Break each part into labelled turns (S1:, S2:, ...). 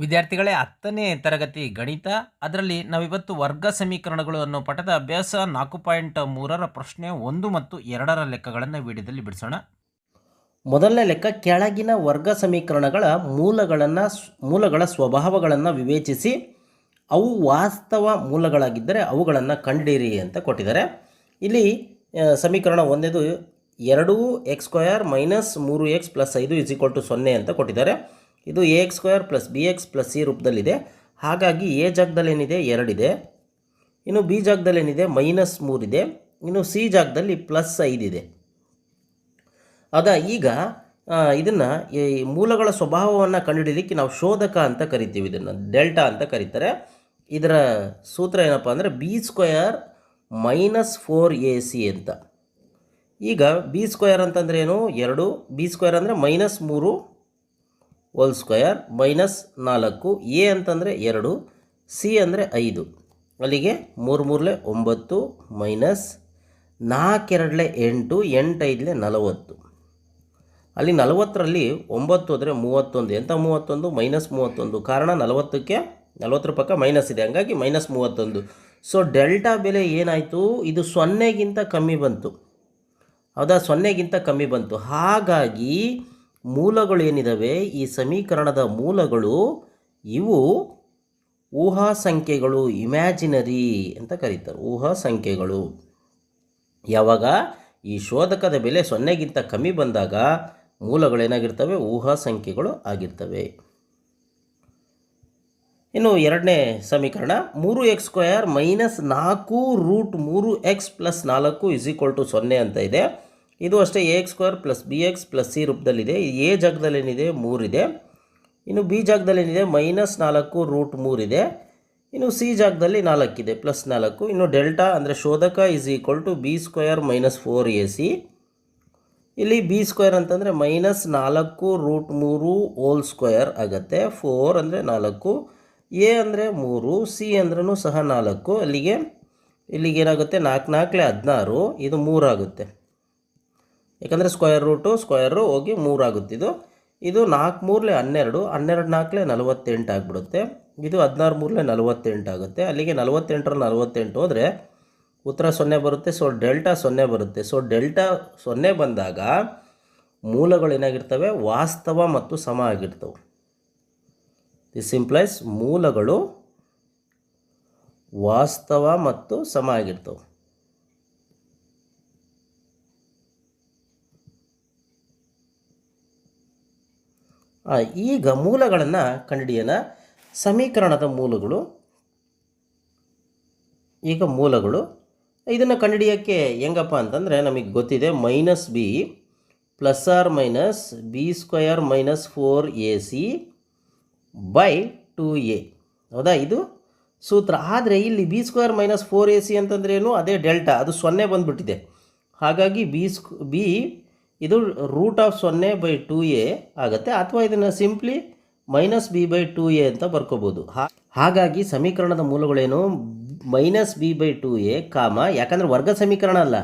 S1: ವಿದ್ಯಾರ್ಥಿಗಳೇ ಹತ್ತನೇ ತರಗತಿ ಗಣಿತ. ಅದರಲ್ಲಿ ನಾವಿವತ್ತು ವರ್ಗ ಸಮೀಕರಣಗಳು ಅನ್ನೋ ಪಠದ ಅಭ್ಯಾಸ ನಾಲ್ಕು ಪಾಯಿಂಟ್ ಮೂರರ ಪ್ರಶ್ನೆ ಒಂದು ಮತ್ತು ಎರಡರ ಲೆಕ್ಕಗಳನ್ನು ವಿಡಿಯೋದಲ್ಲಿ ಬಿಡಿಸೋಣ.
S2: ಮೊದಲನೇ ಲೆಕ್ಕ ಕೆಳಗಿನ ವರ್ಗ ಸಮೀಕರಣಗಳ ಮೂಲಗಳನ್ನು ಮೂಲಗಳ ಸ್ವಭಾವಗಳನ್ನು ವಿವೇಚಿಸಿ, ಅವು ವಾಸ್ತವ ಮೂಲಗಳಾಗಿದ್ದರೆ ಅವುಗಳನ್ನು ಕಂಡಿರಿ ಅಂತ ಕೊಟ್ಟಿದ್ದಾರೆ. ಇಲ್ಲಿ ಸಮೀಕರಣ ಒಂದೇದು ಎರಡು ಎಕ್ಸ್ ಸ್ಕ್ವಯರ್ ಮೈನಸ್ ಮೂರು ಎಕ್ಸ್ ಪ್ಲಸ್ ಐದು ಇಸ್ ಟು ಸೊನ್ನೆ ಅಂತ ಕೊಟ್ಟಿದ್ದಾರೆ. ಇದು A X square plus B X plus C ರೂಪದಲ್ಲಿದೆ. ಹಾಗಾಗಿ ಎ ಜಾಗದಲ್ಲಿ ಏನಿದೆ? ಎರಡಿದೆ. ಇನ್ನು ಬಿ ಜಾಗದಲ್ಲಿ ಏನಿದೆ? ಮೈನಸ್ ಮೂರಿದೆ. ಇನ್ನು ಸಿ ಜಾಗದಲ್ಲಿ ಪ್ಲಸ್ ಐದಿದೆ ಅದ ಈಗ ಇದನ್ನು ಈ ಮೂಲಗಳ ಸ್ವಭಾವವನ್ನು ಕಂಡುಹಿಡಿಯಲಿಕ್ಕೆ ನಾವು ಶೋಧಕ ಅಂತ ಕರಿತೀವಿ ಇದನ್ನು. ಡೆಲ್ಟಾ ಅಂತ ಕರೀತಾರೆ. ಇದರ ಸೂತ್ರ ಏನಪ್ಪ ಅಂದರೆ B square minus four A C ಅಂತ. ಈಗ ಬಿ ಸ್ಕ್ವಯರ್ ಅಂತಂದ್ರೆ ಏನು? ಎರಡು. ಬಿ ಸ್ಕ್ವಯರ್ ಅಂದರೆ ಮೈನಸ್ ಮೂರು. ಹೋಲ್ ಸ್ಕ್ವಯರ್ ಮೈನಸ್ ನಾಲ್ಕು ಎ ಅಂತಂದರೆ ಎರಡು ಸಿ ಅಂದರೆ ಐದು. ಅಲ್ಲಿಗೆ ಮೂರು ಮೂರಲೆ ಒಂಬತ್ತು ಮೈನಸ್ ನಾಲ್ಕೆರಡಲೆ ಎಂಟು, ಎಂಟೈದಲೆ ನಲವತ್ತು. ಅಲ್ಲಿ ನಲವತ್ತರಲ್ಲಿ ಒಂಬತ್ತು ಅಂದರೆ ಮೂವತ್ತೊಂದು. ಎಂಥ ಮೂವತ್ತೊಂದು? ಮೈನಸ್ ಮೂವತ್ತೊಂದು. ಕಾರಣ ನಲವತ್ತಕ್ಕೆ ನಲವತ್ತರ ಪಕ್ಕ ಮೈನಸ್ ಇದೆ. ಹಂಗಾಗಿ ಮೈನಸ್ ಮೂವತ್ತೊಂದು. ಸೊ ಡೆಲ್ಟಾ ಬೆಲೆ ಏನಾಯಿತು? ಇದು ಸೊನ್ನೆಗಿಂತ ಕಮ್ಮಿ ಬಂತು. ಹೌದಾ? ಸೊನ್ನೆಗಿಂತ ಕಮ್ಮಿ ಬಂತು. ಹಾಗಾಗಿ ಮೂಲಗಳು ಏನಿದ್ದಾವೆ ಈ ಸಮೀಕರಣದ ಮೂಲಗಳು ಇವು ಊಹಾ ಸಂಖ್ಯೆಗಳು ಇಮ್ಯಾಜಿನರಿ ಅಂತ ಕರೀತಾರೆ. ಊಹಾ ಸಂಖ್ಯೆಗಳು. ಯಾವಾಗ? ಈ ಶೋಧಕದ ಬೆಲೆ ಸೊನ್ನೆಗಿಂತ ಕಮ್ಮಿ ಬಂದಾಗ ಮೂಲಗಳೇನಾಗಿರ್ತವೆ? ಊಹಾ ಸಂಖ್ಯೆಗಳು ಆಗಿರ್ತವೆ. ಇನ್ನು ಎರಡನೇ ಸಮೀಕರಣ, ಮೂರು ಎಕ್ಸ್ ಸ್ಕ್ವಯರ್ ಮೈನಸ್ ನಾಲ್ಕು ರೂಟ್ ಮೂರು ಎಕ್ಸ್ ಪ್ಲಸ್ ನಾಲ್ಕು ಇಸ್ ಈಕ್ವಲ್ ಟು ಸೊನ್ನೆ ಅಂತ ಇದೆ. ಇದು ಅಷ್ಟೇ A X square plus B X plus C ರೂಪದಲ್ಲಿದೆ. ಎ ಜಾಗದಲ್ಲಿ ಏನಿದೆ ಮೂರಿದೆ. ಇನ್ನು ಬಿ ಜಾಗದಲ್ಲಿ ಏನಿದೆ ಮೈನಸ್ ನಾಲ್ಕು ರೂಟ್ ಮೂರಿದೆ. ಇನ್ನು ಸಿ ಜಾಗದಲ್ಲಿ ನಾಲ್ಕಿದೆ ಪ್ಲಸ್ ನಾಲ್ಕು. ಇನ್ನು ಡೆಲ್ಟಾ ಅಂದರೆ ಶೋಧಕ is equal to B square minus four A C ಇಲ್ಲಿ ಬಿ ಸ್ಕ್ವೇರ್ ಅಂತಂದರೆ ಮೈನಸ್ ನಾಲ್ಕು ರೂಟ್ ಮೂರು ಓಲ್ ಸ್ಕ್ವೇರ್ ಆಗುತ್ತೆ. ಫೋರ್ ಅಂದರೆ ನಾಲ್ಕು. ಎ ಅಂದರೆ ಮೂರು. ಸಿ ಅಂದ್ರೂ ಸಹ ನಾಲ್ಕು. ಅಲ್ಲಿಗೆ ಇಲ್ಲಿಗೆ ಏನಾಗುತ್ತೆ ನಾಲ್ಕು, ನಾಲ್ಕಲೆ ಹದಿನಾರು. ಇದು ಮೂರಾಗುತ್ತೆ. ಯಾಕಂದರೆ ಸ್ಕ್ವೇರ್ ರೂಟು ಸ್ಕ್ವೇರು ಹೋಗಿ ಮೂರಾಗುತ್ತೆ ಇದು. ಇದು ನಾಲ್ಕು ಮೂರಲೆ ಹನ್ನೆರಡು ಹನ್ನೆರಡು ನಾಲ್ಕಲೆ ನಲವತ್ತೆಂಟು ಆಗಿಬಿಡುತ್ತೆ. ಇದು ಹದಿನಾರು ಮೂರಲೆ ನಲವತ್ತೆಂಟು ಆಗುತ್ತೆ. ಅಲ್ಲಿಗೆ ನಲವತ್ತೆಂಟರ ನಲವತ್ತೆಂಟು ಹೋದರೆ ಉತ್ತರ ಸೊನ್ನೆ ಬರುತ್ತೆ ಸೊ ಡೆಲ್ಟಾ ಸೊನ್ನೆ ಬರುತ್ತೆ. ಸೊ ಡೆಲ್ಟಾ ಸೊನ್ನೆ ಬಂದಾಗ ಮೂಲಗಳು ಏನಾಗಿರ್ತವೆ? ವಾಸ್ತವ ಮತ್ತು ಸಮ ಆಗಿರ್ತವೆ. ದಿಸ್ ಇಂಪ್ಲೈಸ್ ಮೂಲಗಳು ವಾಸ್ತವ ಮತ್ತು ಸಮ ಆಗಿರ್ತವೆ. ಈಗ ಮೂಲಗಳನ್ನು ಕಂಡುಹಿಡಿಯೋಣ ಸಮೀಕರಣದ ಮೂಲಗಳು, ಈಗ ಮೂಲಗಳು. ಇದನ್ನು ಕಂಡಿಡಿಯೋಕ್ಕೆ ಹೆಂಗಪ್ಪ ಅಂತಂದರೆ ನಮಗೆ ಗೊತ್ತಿದೆ, minus B plus or minus B square minus four A C by two A. ಹೌದಾ? ಇದು ಸೂತ್ರ. ಆದರೆ ಇಲ್ಲಿ B square minus four A C ಅಂತಂದ್ರೇನು ಅದೇ ಡೆಲ್ಟಾ. ಅದು ಸೊನ್ನೆ ಬಂದುಬಿಟ್ಟಿದೆ. ಹಾಗಾಗಿ ಬಿ ಸ್ಕ್, ಬಿ ಇದು ರೂಟ್ ಆಫ್ ಸೊನ್ನೆ ಬೈ ಟು ಎ ಆಗುತ್ತೆ. ಅಥವಾ ಇದನ್ನು simply minus B by two A ಅಂತ ಬರ್ಕೋಬೋದು. ಹಾಗಾಗಿ ಸಮೀಕರಣದ ಮೂಲಗಳೇನು? Minus B by two A comma, ಯಾಕಂದರೆ ವರ್ಗ ಸಮೀಕರಣ ಅಲ್ಲ.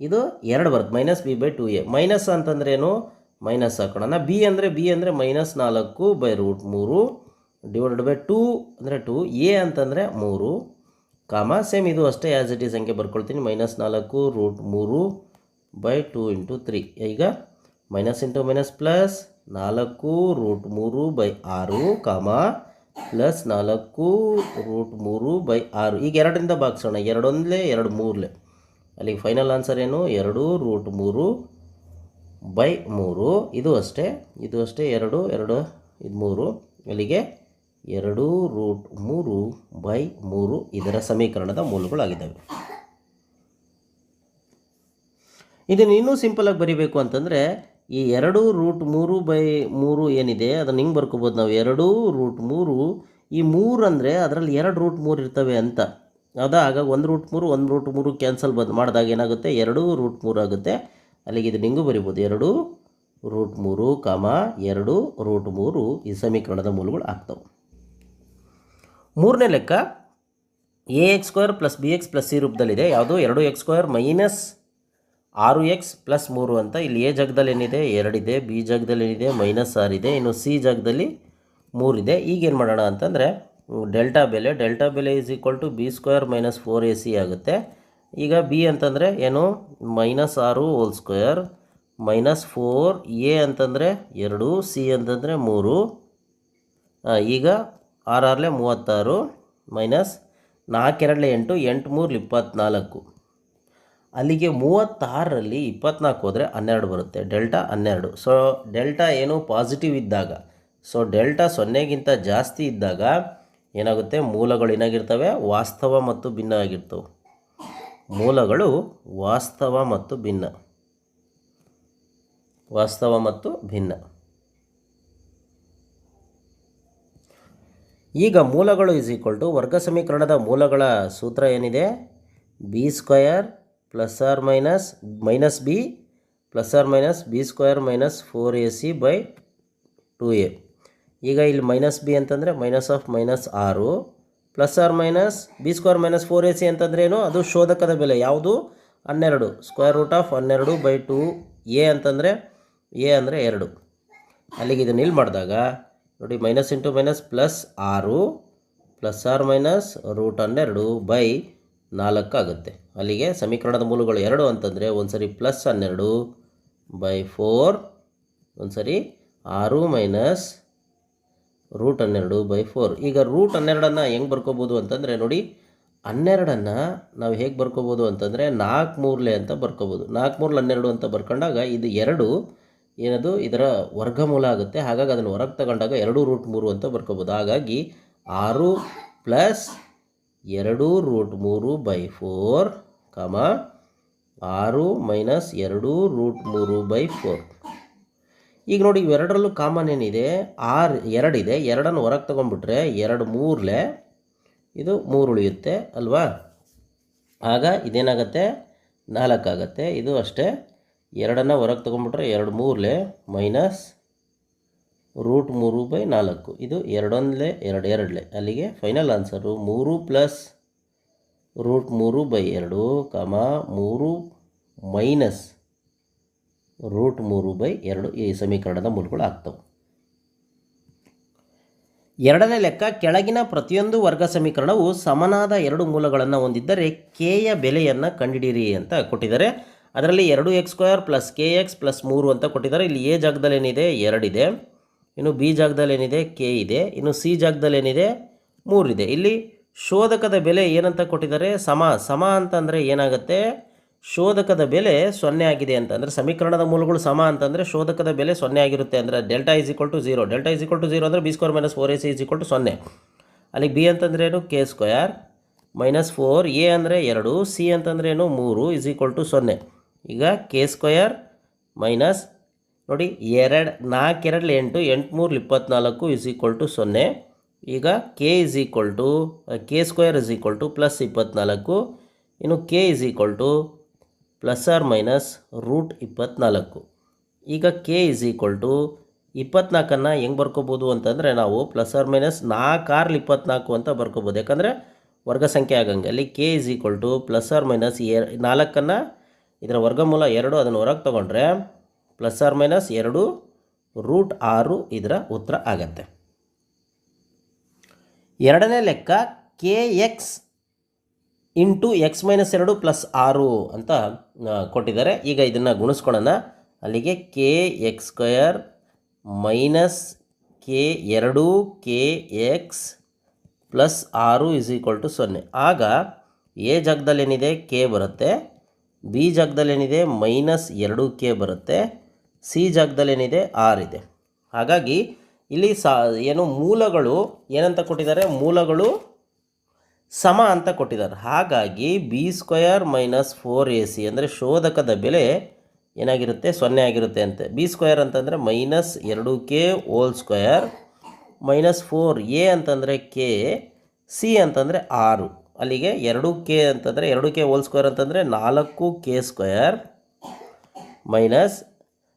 S2: ಇದು ಎರಡು ಬರುತ್ತೆ. Minus B by two A minus ಅಂತಂದ್ರೆ ಏನು? ಮೈನಸ್ ಹಾಕೋಣ. ಬಿ ಅಂದರೆ ಬಿ ಅಂದರೆ ಮೈನಸ್ ನಾಲ್ಕು ಬೈ ರೂಟ್ ಮೂರು ಡಿವೈಡೆಡ್ ಬೈ ಟೂ ಅಂದರೆ ಟೂ ಎ ಅಂತಂದರೆ ಮೂರು. ಕಾಮ ಸೇಮ್ ಇದು ಅಷ್ಟೇ ಆ್ಯಸ್ ಇಟ್ ಈಸ್ ಸಂಖ್ಯೆ ಬರ್ಕೊಳ್ತೀನಿ. ಮೈನಸ್ ನಾಲ್ಕು ರೂಟ್ ಮೂರು. ಬೈ ಟು ಇಂಟು ತ್ರೀ ಈಗ ಮೈನಸ್ ಇಂಟು ಮೈನಸ್ ಪ್ಲಸ್ ನಾಲ್ಕು ರೂಟ್ ಮೂರು ಬೈ ಆರು ಕಾಮ ಪ್ಲಸ್ ನಾಲ್ಕು ರೂಟ್ ಮೂರು ಬೈ ಆರು. ಈಗ ಎರಡರಿಂದ ಭಾಗಿಸೋಣ. ಎರಡೊಂದಲೇ ಎರಡು ಮೂರಲೆ. ಅಲ್ಲಿಗೆ ಫೈನಲ್ ಆನ್ಸರ್ ಏನು? ಎರಡು ರೂಟ್ ಮೂರು ಬೈ ಮೂರು. ಇದು ಅಷ್ಟೇ. ಇದು ಅಷ್ಟೇ. ಎರಡು ಎರಡು, ಇದು ಮೂರು. ಅಲ್ಲಿಗೆ ಎರಡು ರೂಟ್ ಮೂರು ಬೈ ಮೂರು ಇದರ ಸಮೀಕರಣದ ಮೂಲಗಳಾಗಿದ್ದಾವೆ. ಇದನ್ನು ಇನ್ನೂ ಸಿಂಪಲಾಗಿ ಬರಿಬೇಕು ಅಂತಂದರೆ ಈ ಎರಡು ರೂಟ್ ಮೂರು ಬೈ ಮೂರು ಏನಿದೆ, ಅದನ್ನು ಹಿಂಗೆ ಬರ್ಕೋಬೋದು ನಾವು. ಎರಡು ರೂಟ್ ಮೂರು, ಈ ಮೂರು ಅಂದರೆ ಅದರಲ್ಲಿ ಎರಡು ರೂಟ್ ಮೂರು ಇರ್ತವೆ ಅಂತ. ಅದು ಹಾಗಾಗಿ ಒಂದು ರೂಟ್ ಮೂರು, ಒಂದು ರೂಟ್ ಮೂರು ಕ್ಯಾನ್ಸಲ್ ಬಂದು ಮಾಡಿದಾಗ ಏನಾಗುತ್ತೆ? ಎರಡೂ ರೂಟ್ ಮೂರು ಆಗುತ್ತೆ. ಅಲ್ಲಿಗೆ ಇದನ್ನ ಹಿಂಗೂ ಬರಿಬೋದು. ಎರಡು ರೂಟ್ ಮೂರು, ಕಾಮ, ಎರಡು ರೂಟ್ ಮೂರು ಈ ಸಮೀಕರಣದ ಮೂಲಗಳು ಆಗ್ತವೆ. ಮೂರನೇ ಲೆಕ್ಕ A X square plus B X plus C ರೂಪದಲ್ಲಿದೆ. ಯಾವುದು? ಎರಡು ಎಕ್ಸ್ ಸ್ಕ್ವೇರ್ ಮೈನಸ್ ಆರು ಎಕ್ಸ್ ಪ್ಲಸ್ ಮೂರು ಅಂತ ಇಲ್ಲಿ ಎ ಜಾಗದಲ್ಲಿ ಏನಿದೆ? ಎರಡಿದೆ. ಬಿ ಜಾಗದಲ್ಲಿ ಏನಿದೆ? ಮೈನಸ್ ಆರಿದೆ. ಇನ್ನು ಸಿ ಜಾಗದಲ್ಲಿ ಮೂರಿದೆ. ಈಗೇನು ಮಾಡೋಣ ಅಂತಂದರೆ ಡೆಲ್ಟಾ ಬೆಲೆ ಡೆಲ್ಟಾ ಬೆಲೆ is equal to B square minus four A C ಆಗುತ್ತೆ. ಈಗ ಬಿ ಅಂತಂದರೆ ಏನು? ಮೈನಸ್ ಆರು whole square minus four A ಅಂತಂದರೆ ಎರಡು, ಸಿ ಅಂತಂದರೆ ಮೂರು. ಈಗ ಆರು ಆರಲೆ ಮೂವತ್ತಾರು ಮೈನಸ್ ನಾಲ್ಕೆರಡಲೆ ಎಂಟು ಎಂಟು ಮೂರು ಇಪ್ಪತ್ತ್ನಾಲ್ಕು ಅಲ್ಲಿಗೆ ಮೂವತ್ತಾರರಲ್ಲಿ ಇಪ್ಪತ್ನಾಲ್ಕು ಹೋದರೆ ಹನ್ನೆರಡು ಬರುತ್ತೆ. ಡೆಲ್ಟಾ ಹನ್ನೆರಡು. ಸೊ ಡೆಲ್ಟಾ ಏನು ಪಾಸಿಟಿವ್ ಇದ್ದಾಗ. ಸೊ ಡೆಲ್ಟಾ ಸೊನ್ನೆಗಿಂತ ಜಾಸ್ತಿ ಇದ್ದಾಗ ಏನಾಗುತ್ತೆ? ಮೂಲಗಳು ಏನಾಗಿರ್ತವೆ? ವಾಸ್ತವ ಮತ್ತು ಭಿನ್ನ ಆಗಿರ್ತವೆ. ಮೂಲಗಳು ವಾಸ್ತವ ಮತ್ತು ಭಿನ್ನ. ವಾಸ್ತವ ಮತ್ತು ಭಿನ್ನ. ಈಗ ಮೂಲಗಳು ಇಸ್ ಈಕ್ವಲ್ ಟು ವರ್ಗ ಸಮೀಕರಣದ ಮೂಲಗಳ ಸೂತ್ರ ಏನಿದೆ? B square plus or minus minus B plus or minus B square minus four A C by two A ಈಗ ಇಲ್ಲಿ ಮೈನಸ್ ಬಿ ಅಂತಂದರೆ ಮೈನಸ್ ಆಫ್ ಮೈನಸ್ ಆರು plus or minus B square minus four A C ಅಂತಂದ್ರೆ ಏನು? ಅದು ಶೋಧಕದ ಬೆಲೆ. ಯಾವುದು? ಹನ್ನೆರಡು. ಸ್ಕ್ವೇರ್ ರೂಟ್ ಆಫ್ ಹನ್ನೆರಡು ಬೈ ಟು ಎ ಅಂತಂದರೆ ಎ ಅಂದರೆ ಎರಡು. ಅಲ್ಲಿಗೆ ಇದನ್ನು ಇಲ್ಲಿ ಮಾಡಿದಾಗ, ನೋಡಿ ಮೈನಸ್ ಇಂಟು ಮೈನಸ್ ಪ್ಲಸ್ ಆರು ಪ್ಲಸ್ ಆರ್ ಮೈನಸ್ ರೂಟ್ ಹನ್ನೆರಡು ಬೈ ನಾಲ್ಕು ಆಗುತ್ತೆ ಅಲ್ಲಿಗೆ ಸಮೀಕರಣದ ಮೂಲಗಳು ಎರಡು ಅಂತಂದರೆ ಒಂದು ಸರಿ ಪ್ಲಸ್ ಹನ್ನೆರಡು ಬೈ ಫೋರ್ ಒಂದು ಸರಿ ಆರು ಮೈನಸ್ ರೂಟ್ ಹನ್ನೆರಡು ಬೈ ಫೋರ್ ಈಗ ರೂಟ್ ಹನ್ನೆರಡನ್ನು ಹೆಂಗೆ ಬರ್ಕೋಬೋದು ಅಂತಂದರೆ ನೋಡಿ, ಹನ್ನೆರಡನ್ನು ನಾವು ಹೇಗೆ ಬರ್ಕೋಬೋದು ಅಂತಂದರೆ ನಾಲ್ಕು ಮೂರಲೆ ಅಂತ ಬರ್ಕೋಬೋದು. ನಾಲ್ಕು ಮೂರ್ಲೆ ಹನ್ನೆರಡು ಅಂತ ಬರ್ಕೊಂಡಾಗ ಇದು ಎರಡು, ಏನದು? ಇದರ ವರ್ಗಮೂಲ ಆಗುತ್ತೆ. ಹಾಗಾಗಿ ಅದನ್ನು ಹೊರಗೆ ತಗೊಂಡಾಗ ಎರಡು ರೂಟ್ ಮೂರು ಅಂತ ಬರ್ಕೋಬೋದು. ಹಾಗಾಗಿ ಆರು ಪ್ಲಸ್ ಎರಡು ರೂಟ್ ಮೂರು ಬೈ ಫೋರ್ ಕಮ ಆರು ಮೈನಸ್ ಎರಡು ರೂಟ್ ಮೂರು ಬೈ ಫೋರ್. ಈಗ ನೋಡಿ ಇವೆರಡರಲ್ಲೂ ಕಾಮನ್ ಏನಿದೆ? ಆರು ಎರಡಿದೆ. ಎರಡನ್ನು ಹೊರಗೆ ತೊಗೊಂಡ್ಬಿಟ್ರೆ ಎರಡು ಮೂರಲೆ ಇದು ಮೂರು ಉಳಿಯುತ್ತೆ ಅಲ್ವಾ? ಆಗ ಇದೇನಾಗತ್ತೆ? ನಾಲ್ಕಾಗತ್ತೆ. ಇದು ಅಷ್ಟೇ. ಎರಡನ್ನು ಹೊರಗೆ ತೊಗೊಂಡ್ಬಿಟ್ರೆ ಎರಡು ಮೂರಲೆ ಮೈನಸ್ ರೂಟ್ ಮೂರು ಬೈ ನಾಲ್ಕು. ಇದು ಎರಡೊಂದಲೆ, ಎರಡು, ಎರಡಲೆ. ಅಲ್ಲಿಗೆ ಫೈನಲ್ ಆನ್ಸರು ಮೂರು ಪ್ಲಸ್ ರೂಟ್ ಮೂರು ಬೈ ಎರಡು, ಕಮ ಮೂರು ಮೈನಸ್ ರೂಟ್ ಮೂರು ಬೈ ಎರಡು. ಈ ಸಮೀಕರಣದ ಮೂಲಗಳು ಆಗ್ತವೆ. ಎರಡನೇ ಲೆಕ್ಕ, ಕೆಳಗಿನ ಪ್ರತಿಯೊಂದು ವರ್ಗ ಸಮೀಕರಣವು ಸಮನಾದ ಎರಡು ಮೂಲಗಳನ್ನು ಹೊಂದಿದ್ದರೆ ಕೆಯ ಬೆಲೆಯನ್ನು ಕಂಡುಹಿಡಿಯಿರಿ ಅಂತ ಕೊಟ್ಟಿದ್ದಾರೆ. ಅದರಲ್ಲಿ ಎರಡು X square plus K X plus ಮೂರು ಅಂತ ಕೊಟ್ಟಿದ್ದಾರೆ. ಇಲ್ಲಿ ಎ ಜಾಗದಲ್ಲಿ ಏನಿದೆ ಎರಡಿದೆ. ಇನ್ನು ಬಿ ಜಾಗದಲ್ಲಿ ಏನಿದೆ ಕೆ ಇದೆ. ಇನ್ನು ಸಿ ಜಾಗದಲ್ಲಿ ಏನಿದೆ ಮೂರಿದೆ ಇಲ್ಲಿ ಶೋಧಕದ ಬೆಲೆ ಏನಂತ ಕೊಟ್ಟಿದ್ದಾರೆ? ಸಮ ಸಮ ಅಂತಂದರೆ ಏನಾಗುತ್ತೆ? ಶೋಧಕದ ಬೆಲೆ ಸೊನ್ನೆ ಆಗಿದೆ ಅಂತ ಅಂದರೆ ಸಮೀಕರಣದ ಮೂಲಗಳು ಸಮ ಅಂತಂದರೆ ಶೋಧಕದ ಬೆಲೆ ಸೊನ್ನೆ ಆಗಿರುತ್ತೆ ಅಂದರೆ delta is equal to zero delta is equal to zero ಅಂದರೆ B square minus four A C is equal to ಸೊನ್ನೆ. ಅಲ್ಲಿ ಬಿ ಅಂತಂದ್ರೆ ಏನು? K square minus four A ಅಂದರೆ ಎರಡು, ಸಿ ಅಂತಂದ್ರೆ ಏನು? ಮೂರು ಇಸ್ ಈಕ್ವಲ್ ಟು ಸೊನ್ನೆ. ಈಗ ಕೆ ಸ್ಕ್ವಯರ್ ಮೈನಸ್ ನೋಡಿ, ಎರಡು ನಾಲ್ಕೆರಡು ಎಂಟು ಎಂಟು ಮೂರು ಇಪ್ಪತ್ನಾಲ್ಕು ಇಸ್ ಈಕ್ವಲ್ ಟು ಸೊನ್ನೆ. ಈಗ K is equal to K square is equal to plus ಇಪ್ಪತ್ನಾಲ್ಕು. ಇನ್ನು K is equal to plus or minus root ಇಪ್ಪತ್ನಾಲ್ಕು. ಈಗ ಕೆ ಇಸ್ ಈಕ್ವಲ್ ಟು ಇಪ್ಪತ್ನಾಲ್ಕನ್ನು ಹೆಂಗೆ ಬರ್ಕೋಬೋದು ಅಂತಂದರೆ ನಾವು ಪ್ಲಸ್ ಆರ್ ಮೈನಸ್ ನಾಲ್ಕು ಆರ್ಲಿ ಇಪ್ಪತ್ನಾಲ್ಕು ಅಂತ ಬರ್ಕೋಬೋದು. ಯಾಕಂದರೆ ವರ್ಗ ಸಂಖ್ಯೆ ಆಗಂಗೆ. ಅಲ್ಲಿ K is equal to plus or minus A ನಾಲ್ಕನ್ನು ಇದರ ವರ್ಗಮೂಲ ಎರಡು ಅದನ್ನು ಹೊರಗೆ ತೊಗೊಂಡ್ರೆ ಪ್ಲಸ್ ಆರ್ ಮೈನಸ್ ಎರಡು ರೂಟ್ ಆರು ಇದರ ಉತ್ತರ ಆಗತ್ತೆ. ಎರಡನೇ ಲೆಕ್ಕ K X into X minus ಎರಡು ಪ್ಲಸ್ ಆರು ಅಂತ ಕೊಟ್ಟಿದ್ದಾರೆ. ಈಗ ಇದನ್ನು ಗುಣಿಸ್ಕೊಳ್ಳೋಣ. ಅಲ್ಲಿಗೆ K X square minus K ಎರಡು ಕೆ ಎಕ್ಸ್ ಪ್ಲಸ್ ಆರು ಇಸ್ ಈಕ್ವಲ್ ಟು ಸೊನ್ನೆ. ಆಗ ಎ ಜಾಗದಲ್ಲಿ ಏನಿದೆ ಕೆ ಬರುತ್ತೆ. ಬಿ ಜಾಗದಲ್ಲಿ ಏನಿದೆ ಮೈನಸ್ ಎರಡು ಕೆ ಬರುತ್ತೆ. ಸಿ ಜಾಗದಲ್ಲಿ ಏನಿದೆ ಆರ್ ಇದೆ. ಹಾಗಾಗಿ ಇಲ್ಲಿ ಸಾ, ಏನು ಮೂಲಗಳು ಏನಂತ ಕೊಟ್ಟಿದ್ದಾರೆ? ಮೂಲಗಳು ಸಮ ಅಂತ ಕೊಟ್ಟಿದ್ದಾರೆ. ಹಾಗಾಗಿ B square minus four A C ಅಂದರೆ ಶೋಧಕದ ಬೆಲೆ ಏನಾಗಿರುತ್ತೆ? ಸೊನ್ನೆ ಆಗಿರುತ್ತೆ ಅಂತೆ. ಬಿ ಸ್ಕ್ವಯರ್ ಅಂತಂದರೆ ಮೈನಸ್ ಎರಡು K whole square minus four A ಅಂತಂದರೆ ಕೆ ಸಿ ಅಂತಂದರೆ ಆರು. ಅಲ್ಲಿಗೆ ಎರಡು ಕೆ ಅಂತಂದರೆ, ಎರಡು ಕೆ ಓಲ್ ಸ್ಕ್ವೇರ್ ಅಂತಂದರೆ ನಾಲ್ಕು ಕೆ ಸ್ಕ್ವಯರ್ ಮೈನಸ್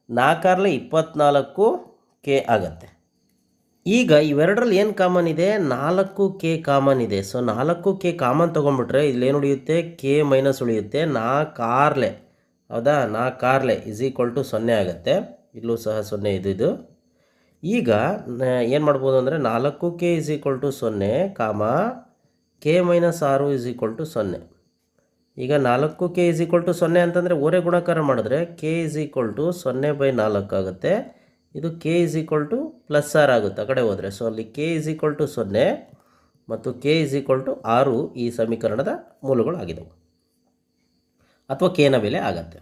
S2: ನಾಲ್ಕಾರ್ಲೆ ಇಪ್ಪತ್ನಾಲ್ಕು ಕೆ ಆಗತ್ತೆ. ಈಗ ಇವೆರಡರಲ್ಲಿ ಏನು ಕಾಮನ್ ಇದೆ? ನಾಲ್ಕು ಕೆ ಕಾಮನ್ ಇದೆ. ಸೊ ನಾಲ್ಕು ಕೆ ಕಾಮನ್ ತೊಗೊಂಡ್ಬಿಟ್ರೆ ಇಲ್ಲೇನು ಉಳಿಯುತ್ತೆ? ಕೆ ಮೈನಸ್ ಉಳಿಯುತ್ತೆ. ನಾಲ್ಕು ಆರ್ಲೆ ಹೌದಾ? ನಾಲ್ಕು ಆರ್ಲೆ ಇಸ್ ಈಕ್ವಲ್ ಟು ಸೊನ್ನೆ ಆಗುತ್ತೆ. ಇಲ್ಲೂ ಸಹ ಸೊನ್ನೆ ಇದು ಇದು. ಈಗ ಏನು ಮಾಡ್ಬೋದು ಅಂದರೆ ನಾಲ್ಕು ಕೆ ಇಸ್ ಈಕ್ವಲ್ ಟು ಸೊನ್ನೆ ಕಾಮ ಕೆ ಮೈನಸ್ ಆರು ಇಸ್ ಈಕ್ವಲ್ ಟು ಸೊನ್ನೆ. ಈಗ ನಾಲ್ಕು ಕೆ ಇಸ್ ಈಕ್ವಲ್ ಟು ಸೊನ್ನೆ ಅಂತಂದರೆ ಓರೆ ಗುಣಾಕಾರ ಮಾಡಿದ್ರೆ ಕೆ ಇಸ್ ಈಕ್ವಲ್ ಟು ಸೊನ್ನೆ ಬೈ ನಾಲ್ಕು ಆಗುತ್ತೆ. ಇದು K is equal to plus or ಆಗುತ್ತೆ ಆ ಕಡೆ ಹೋದರೆ. ಸೊ ಅಲ್ಲಿ ಕೆ ಇಸ್ ಈಕ್ವಲ್ ಟು ಸೊನ್ನೆ ಮತ್ತು ಕೆ ಇಸ್ ಈಕ್ವಲ್ ಟು ಆರು ಈ ಸಮೀಕರಣದ ಮೂಲಗಳು ಆಗಿದೆ ಅಥವಾ ಕೆನ ಬೆಲೆ ಆಗತ್ತೆ.